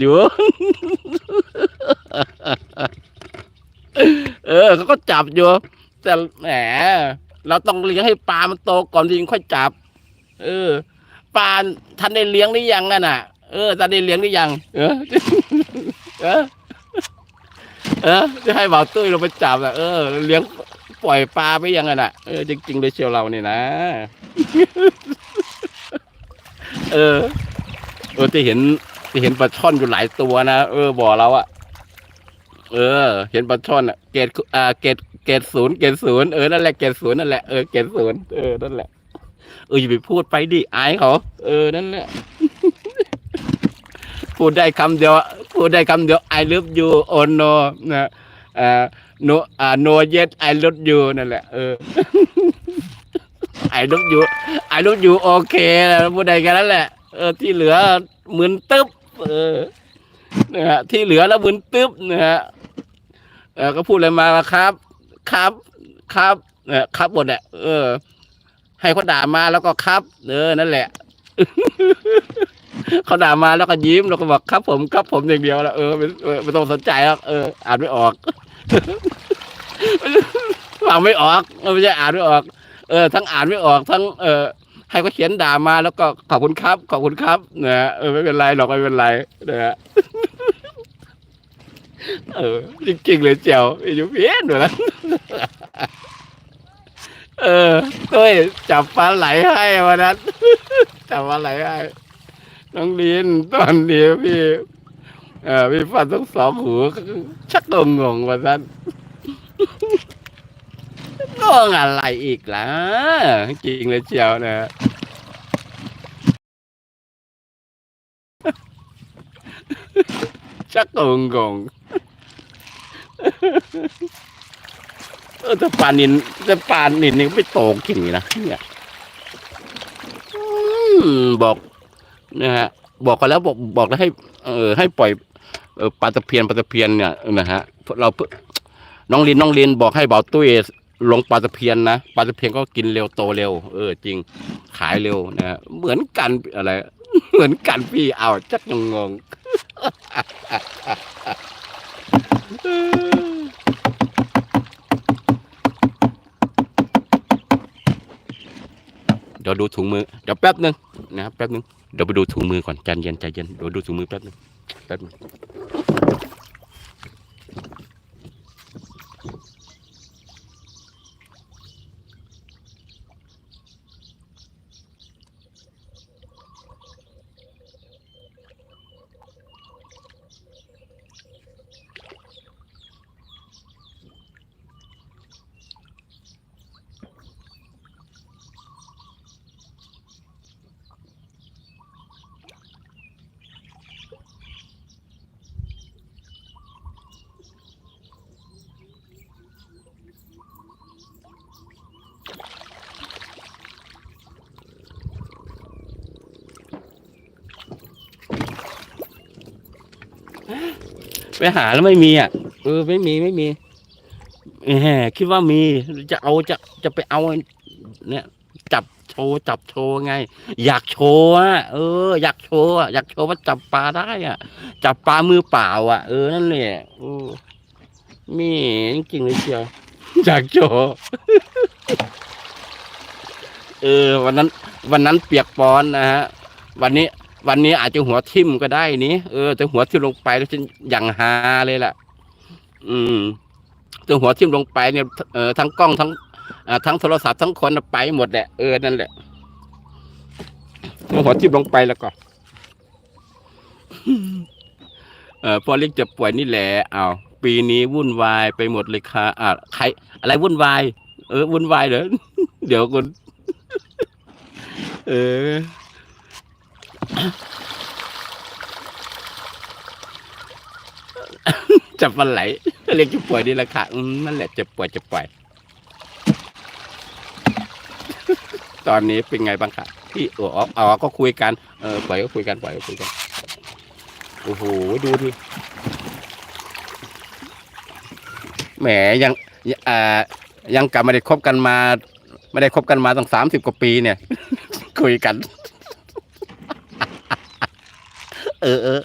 อยู่ เออเขาก็จับอยู่ แต่แหมเราต้องเลี้ยงให้ปลามันโตก่อนถึงค่อยจับ เออปลาท่านได้เลี้ยงหรือยังนั่นน่ะ เออท่านได้เลี้ยงหรือยัง เออเออเออจะให้บ่าวตุ้ยเราไปจับอะเออเลี้ยงปล่อยปลาไปยังไงน่ะเออจริงๆเลยเชียวเราเนี่ยนะ เออเออจะเห็น จะเห็นปลาช่อนอยู่หลายตัวนะเออบ่อเราอะเออ เห็นปลาช่อนอะเกตอ่าเกตเกตศูนย์เกตศูนย์เออนั่นแหละเกตศูนย์นั่นแหละเออเกตศูนย์เออนั่นแหละเอออย่าไปพูดไปดิอายเขาเออนั่นแหละพูดได้คำเดียวพูดได้คำเดียว I love you oh no นะอ่า no อ่า no yet I love you นั่นแหละเออ I love you I love you โอเคนะพูดได้แค่นั้นแหละ เออที่เหลือเหมือนตึ๊บ เออนะฮะที่เหลือแล้วเหมือนตึ๊บนะฮะเออก็พูดอะไรมาครับ ครับ ครับเออครับหมดแหละเออ ให้เขาด่ามาแล้วก็ครับ เออนั่นแหละเขาด่ามาแล้วก็ยิ้มแล้วก็บอกครับ ผมครับผมอย่างเดียวแล้วเออไม่ไม่ต้องสนใจแล้วเออ อ่านไม่ออกฟังไม่ออกไม่ใช่อ่านไม่ออก เออ ทั้งอ่านไม่ออกทั้ง เออ ให้เขาเขียนด่ามาแล้วก็ขอบคุณครับ ขอบคุณครับนะฮะเออไม่เป็นไรหรอกไม่เป็นไรนะฮะเออจริงๆเลยเจียวอยูเพี้ยนหนูนะเออเฮ้ยจับปลาไหลให้วันนั้นจับปลาไหลให้น้องลินตอนนี้พี่เออพี่ฟันทั้งสองหูชักงงงว่านั้น งงอะไรอีกล่ะ จริงเลยเจียวนะชักงงงๆเออแต่ปลานินแต่ปลานินนี่ไม่โตกิ่งนี่นะเนี่ยบอกนะฮะ บอกกันแล้วบอกบอกแล้วให้ เออให้ปล่อยเออปลาตะเพียนปลาตะเพียนเนี่ยนะฮะ เราเพิ่งน้องลินน้องลินบอกให้เบาตุ้ย ลงปลาตะเพียนนะปลาตะเพียนก็กินเร็วโตเร็ว เออจริง ขายเร็วนะเหมือนกันอะไรเหมือนกันพี่เอาจักงงงเดี๋ยวดูถุงมือเดี๋ยวแป๊บหนึ่งนะครับแป๊บหนึ่งเดี๋ยวไปดูถุงมือก่อนใจเย็นใจเย็นเดี๋ยวดูถุงมือแป๊บหนึ่งแป๊บหนึง ไปหาแล้วไม่มีอะเออไม่มีไม่มีแหมคิดว่ามีจะเอาจะจะไปเอา เนี่ย จับโชว์จับโชว์ไง อยากโชว์อะเออ อยากโชว์อะอยากโชว์ว่าจับปลาได้อะ จับปลามือเปล่า อะ เออนั่นแหละเออมีจริงๆเลยเชียวอยากโชว์เออ วันนั้น วันนั้นเปียกปอนนะฮะ วันนี้ วันนี้อาจจะหัวทิ่มก็ได้นี้เออแต่หัวทิ่มลงไปแล้วฉันอย่างฮาเลยล่ะ อืมแต่หัวทิ่มลงไปเนี่ยเออทั้งกล้องทั้งอ่าทั้งโทรศัพท์ทั้งคนไปหมดแหละเออนั่นแหละมาหัวทิ่มลงไปแล้วก็เออพอเล็กจะป่วยนี่แหละอ้าวปีนี้วุ่นวายไปหมดเลยค่ะอ่าใคร อะไรวุ่นวาย เออวุ่นวายเหรอเดี๋ยวคนเออ จับมันไหลเรียกจะป่วยนี่แหละค่ะนั่นแหละจะป่วยจะป่วย ตอนนี้เป็นไงบ้างคะพี่เออเอก็คุยกันเออปล่อยก็คุยกันปล่อยก็คุยกันโอ้โหดูดิแหมยังอ่ายังกลับไม่ได้คบกันมา ไม่ได้คบกันมาตั้งสามสิบกว่าปีเนี่ย คุยกัน เออเออ